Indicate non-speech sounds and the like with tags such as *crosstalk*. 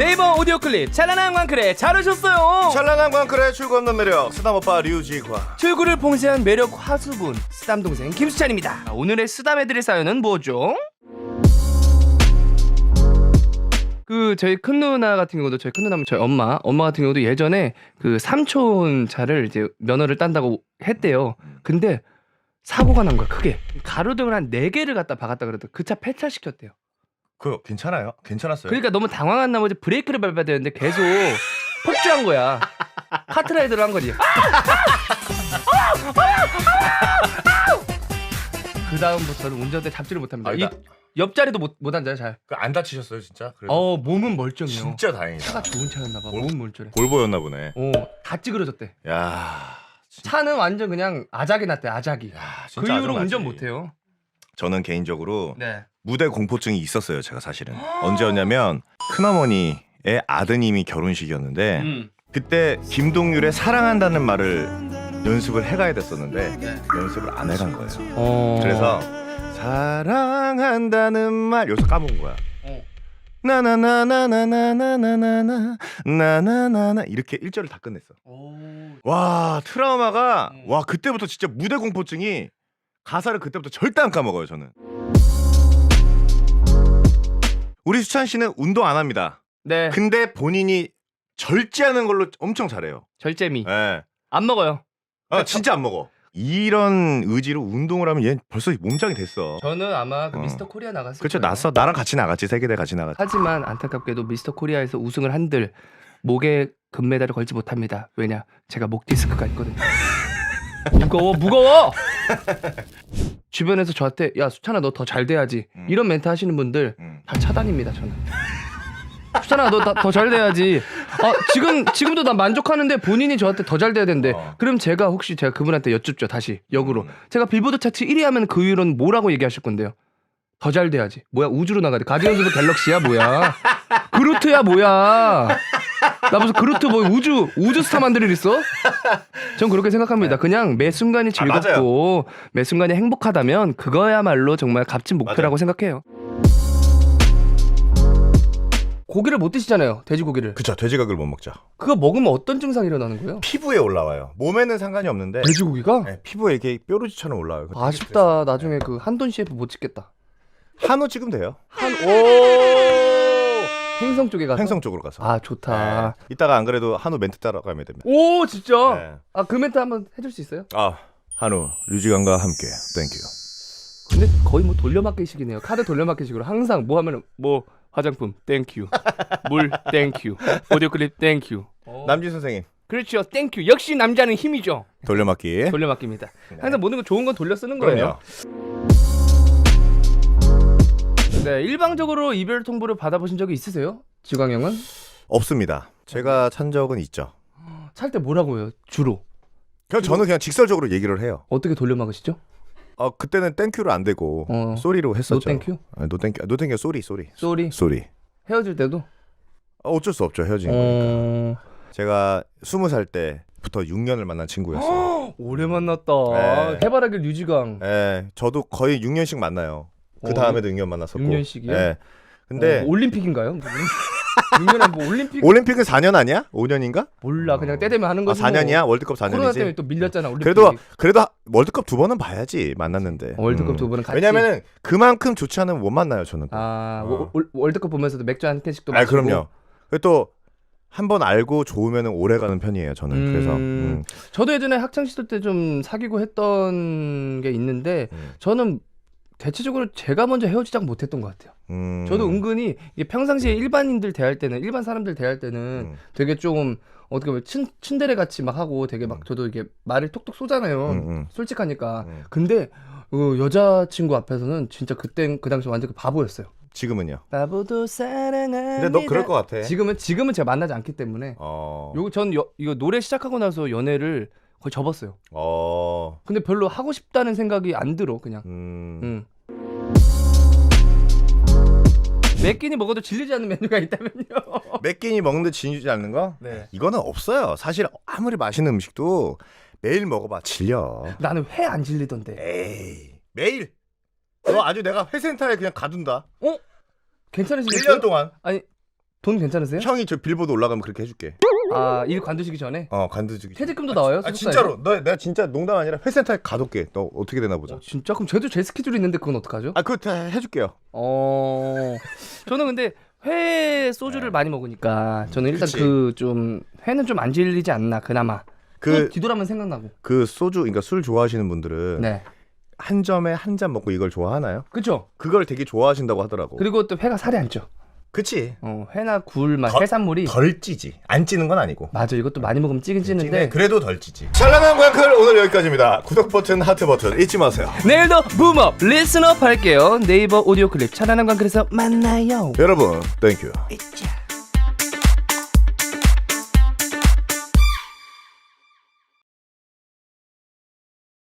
네이버 오디오 클립 찬란한 광클에 잘 오셨어요. 찬란한 광클의 출구 없는 매력 쓰담 오빠 류지과 출구를 봉쇄한 매력 화수분 쓰담 동생 김수찬입니다. 자, 오늘의 쓰담해드릴 사연은 뭐죠? 그 저희 큰 누나 같은 경우도 저희 큰 누나면 저희 엄마 엄마 같은 경우도 예전에 그 삼촌 차를 이제 면허를 딴다고 했대요. 근데 사고가 난 거야 크게 가로등을 한 네 개를 갖다 박았다 그래도 그 차 폐차 시켰대요. 그거 괜찮아요? 괜찮았어요? 그러니까 너무 당황한 나머지 브레이크를 밟아야 되는데 계속 *laughs* 폭주한 거야. 카트라이더를 한 거지. *laughs* 그 다음부터는 운전대 잡지를 못합니다. 아, 이 나- 옆자리도 못, 못 앉아요 잘. 그 안 다치셨어요 진짜? 그래도 어 몸은 멀쩡해요. 진짜 다행이다 차가 좋은 차였나 봐. 몸은 멀쩡해. 골보였나 보네 어 다 찌그러졌대. 야 진짜, 차는 완전 그냥 아작이 났대 아작이. 야, 그 진짜 이후로 아주 운전. 못해요. 저는 개인적으로 네. 무대 공포증이 있었어요 제가 사실은 언제였냐면 큰어머니의 아드님이 결혼식이었는데 음. 그때 김동률의 사랑한다는 말을 연습을 해가야 됐었는데 네. 연습을 안 해간 거예요 어. 그래서 사랑한다는 말 여기서 까먹은 거야 어. 나나나나나나나나나 나 나나나나 이렇게 1절을 다 끝냈어 오. 와 트라우마가 음. 와 그때부터 진짜 무대 공포증이 가사를 그때부터 절대 안 까먹어요 저는 우리 수찬 씨는 운동 안 합니다 네. 근데 본인이 절제하는 걸로 엄청 잘해요 절제미. 예. 안 먹어요. 아 진짜 안 먹어 이런 의지로 운동을 하면 얘 벌써 몸짱이 됐어 저는 아마 그 어. 미스터 코리아 나갔을 그렇죠 거예요. 났어 나랑 같이 나갔지 세계대 같이 나갔지 하지만 안타깝게도 미스터 코리아에서 우승을 한들 목에 금메달을 걸지 못합니다. 왜냐? 제가 목 디스크가 있거든요. *laughs* 무거워, 무거워. *laughs* 주변에서 저한테 야 수찬아 너 더 잘 돼야지 음. 이런 멘트 하시는 분들 음. 다 차단입니다 저는. *laughs* 수찬아 너 더 잘 돼야지. 아 지금 지금도 나 만족하는데 본인이 저한테 더 잘 돼야 된대. 어. 그럼 제가 혹시 제가 그분한테 여쭙죠 다시 역으로. 음. 제가 빌보드 차트 1위 하면 그 이유는 뭐라고 얘기하실 건데요? 더 잘 돼야지. 뭐야 우주로 나가야 돼. 가디언즈 오브 갤럭시야 뭐야? 그루트야 뭐야? 나 무슨 그루트 뭐 우주 우주 스타 만들 있어? 전 그렇게 생각합니다. 그냥 매 순간이 아, 맞아요. 즐겁고 매 순간이 행복하다면 그거야말로 정말 값진 목표라고 생각해요. 고기를 못 드시잖아요. 돼지고기를. 그쵸 돼지각을 못 먹죠 그거 먹으면 어떤 증상이 일어나는 거예요? 피부에 올라와요 몸에는 상관이 없는데 돼지고기가? 네, 피부에 이렇게 뾰루지처럼 올라와요 그거 되게 아쉽다. 나중에 그 한돈 CF 못 찍겠다. 스트레스. 한우 찍으면 돼요 한 오. 행성 쪽에 가서. 횡성 쪽으로 가서 아 좋다. 네. 이따가 안 그래도 한우 멘트 따라가면 됩니다 오 진짜. 네. 아그 멘트 한번 해줄 수 있어요? 아 한우 류지강과 함께 땡큐 근데 거의 뭐 돌려막기식이네요. 카드 돌려막기식으로 항상 뭐 하면은 뭐 화장품 땡큐, 물 땡큐, 오디오 클립 땡큐. 남진 선생님 그렇죠 땡큐. 역시 남자는 힘이죠. 돌려막기 돌려막기입니다. 항상 모든 거 좋은 건 돌려 쓰는 거예요. 그럼요 네 일방적으로 이별 통보를 받아보신 적이 있으세요? 지광형은 없습니다 제가 찬 적은 있죠 살때 뭐라고 해요? 주로 그냥 저는 그냥 직설적으로 얘기를 해요 어떻게 돌려막으시죠? 어 그때는 땡큐를 안 되고 어. 쏘리로 했었죠 노 땡큐, 아, 노 땡큐 노 땡큐 쏘리 쏘리 쏘리. 쏘리 헤어질 때도. 어, 어쩔 수 없죠 헤어진 거니까 어... 제가 스무 살 때부터 6년을 만난 친구였어요 *gasps* 오래 만났다. 네. 해바라기 류지강. 예, 저도 거의 6년씩 만나요. 그 어, 다음에도 6년 만났었고. 6년씩이요? 예. 근데 어, 올림픽인가요? 6년에 뭐 올림픽 올림픽은 4년 아니야? 5년인가? 몰라 그냥 때 되면 하는 아, 거지. 4년이야? 월드컵 뭐. 코로나 4년이지. 때문에 또 밀렸잖아 올림픽. 그래도 그래도 월드컵 두 번은 봐야지 만났는데. 어, 월드컵 음. 두 번은 같이. 왜냐면은 그만큼 좋지 않으면 못 만나요, 저는. 또. 아 어. 월- 월드컵 보면서도 맥주 한 캔씩도 아, 마시고. 그럼요. 그리고 또 한 번 알고 좋으면은 오래 가는 편이에요, 저는. 음. 그래서 음. 저도 예전에 학창 시절 때 좀 사귀고 했던 게 있는데 음. 저는 대체적으로 제가 먼저 헤어지자고 못했던 것 같아요. 음. 저도 은근히 이게 평상시에 일반인들 대할 때는 일반 사람들 대할 때는 음. 되게 좀 어떻게 보면 친, 친데레 같이 막 하고 되게 막 음. 저도 이게 말을 톡톡 쏘잖아요. 음, 음. 솔직하니까. 음. 근데 어, 여자친구 앞에서는 진짜 그때 그 당시 완전 그 바보였어요. 지금은요. 바보도 사랑합니다. 근데 너 그럴 것 같아. 지금은 지금은 제가 만나지 않기 때문에 어. 요거 전 여, 이거 노래 시작하고 나서 연애를 거의 접었어요. 어. 근데 별로 하고 싶다는 생각이 안 들어 그냥. 음. 음. 몇 끼니 먹어도 질리지 않는 메뉴가 있다면요. *laughs* 몇 끼니 먹는데 지지 않는 거? 네. 이거는 없어요. 사실 아무리 맛있는 음식도 매일 먹어봐 질려. 나는 회 안 질리던데. 에이 매일. 너 아주 내가 회센터에 그냥 가둔다. 괜찮으시겠어요? 1년 동안. 아니 돈 괜찮으세요? 형이 저 빌보드 올라가면 그렇게 해줄게. 아 일 관두시기 전에 어 관두주기. 퇴직금도 나와요? 아 소속사에서? 진짜로 너 내가 진짜 농담 아니라 회센터에 가둘게. 너 어떻게 되나 보자. 어, 진짜 그럼 저도 제 스케줄이 있는데 그건 어떡하죠? 아 그거 다 해줄게요. 어 저는 근데 회 소주를 많이 먹으니까 저는 일단 네. 그치. 그 좀 회는 좀 안 질리지 않나 그나마 그그 뒤돌아면 생각나고 그 소주 그러니까 술 좋아하시는 분들은 네 한 점에 한 잔 먹고 이걸 좋아하나요? 그쵸 그걸 되게 좋아하신다고 하더라고. 그리고 또 회가 살이 안 쪄. 그치. 어 회나 굴 막 더- 해산물이 덜 찌지. 안 찌는 건 아니고. 맞아 이것도 많이 먹으면 찌긴 찌는데 그래도 덜 찌지. 찬란한 광클 오늘 여기까지입니다. 구독 버튼, 하트 버튼 잊지 마세요. 내일도 붐업 리스너업 할게요 네이버 오디오 클립 차단한 관클에서 만나요 여러분, 땡큐. 이자.